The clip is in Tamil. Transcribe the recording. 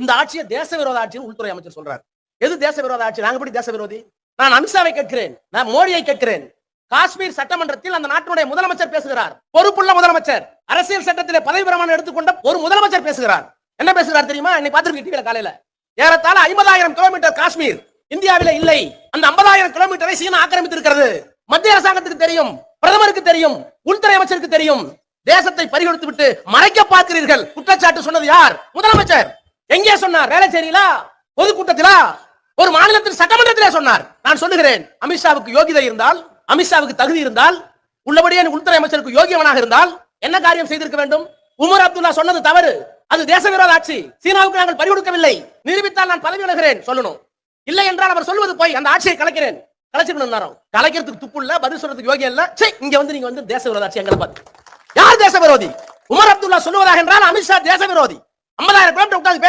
இந்த ஆட்சியை தேச விரோத ஆட்சின்னு உள்துறை அமைச்சர் சொல்றாரு. எது தேச விரோத ஆட்சி? நாங்க எப்படி தேச விரோதி நான் அமித்ஷாவை கேட்கிறேன். நான் மோடியை கேட்கிறேன். காஷ்மீர் சட்டமன்றத்தில் அந்த நாட்டினுடைய முதலமைச்சர் பேசுகிறார். பொறுப்புள்ள முதலமைச்சர். அரசியல் சட்டத்திலே பதவி பிரமாணம் எடுத்துக்கொண்ட ஒரு முதலமைச்சர் பேசுகிறார். என்ன பேசுகிறார் தெரியுமா? என்னை பார்த்திருக்கீங்க காலையில. ஏறத்தாழ ஐம்பதாயிரம் கிலோமீட்டர் காஷ்மீர். இந்தியாவில இல்லை. அந்த ஐம்பதாயிரம் கிலோமீட்டரை சீனா ஆக்கிரமித்திருக்கிறது. மத்திய அரசாங்கத்துக்கு தெரியும். பிரதமருக்கு தெரியும். உள்துறை அமைச்சருக்கு தெரியும். தேசத்தை பறிகொடுத்து விட்டு மறைக்க பார்க்கிறீர்கள். குற்றச்சாட்டு சொன்னது யார்? முதலமைச்சர். சொன்னார். வேலை செய்யலா பொதுக்கூட்டத்திலா? ஒரு மாநிலத்தின் சட்டமன்றத்திலே சொன்னார். நான் சொல்லுகிறேன் அமித்ஷாவுக்கு யோகிதை இருந்தால் அமித்ஷாவுக்கு தகுதி இருந்தால் உள்ளபடியே உள்துறை அமைச்சருக்கு யோகியவனாக இருந்தால் என்ன காரியம் செய்திருக்க வேண்டும்? உமர் அப்துல்லா சொன்னது தவறு. அது தேச விரோத ஆட்சி. சீனாவுக்கு நாங்கள் பறிகொடுக்கவில்லை நிரூபித்தால் நான் பதவி விலகிறேன் சொல்லணும். இல்லை என்றால் அவர் சொல்வது போய் அந்த ஆட்சியை கலைக்கிறேன். கலைச்சிருக்கணும் கலைக்கிறதுக்கு துப்பு இல்ல பதில் சொல்றதுக்கு யோகியம் இல்ல. சரி இங்க வந்து நீங்க வந்து தேச விரோத ஆட்சி எங்களை பார்த்து. யார் தேச விரோதி உமர் அப்துல்லா சொல்லுவதாக என்றால் அமித்ஷா தேச விரோதி ஐம்பதாயிரம் கிலோமீட்டர் உட்காந்து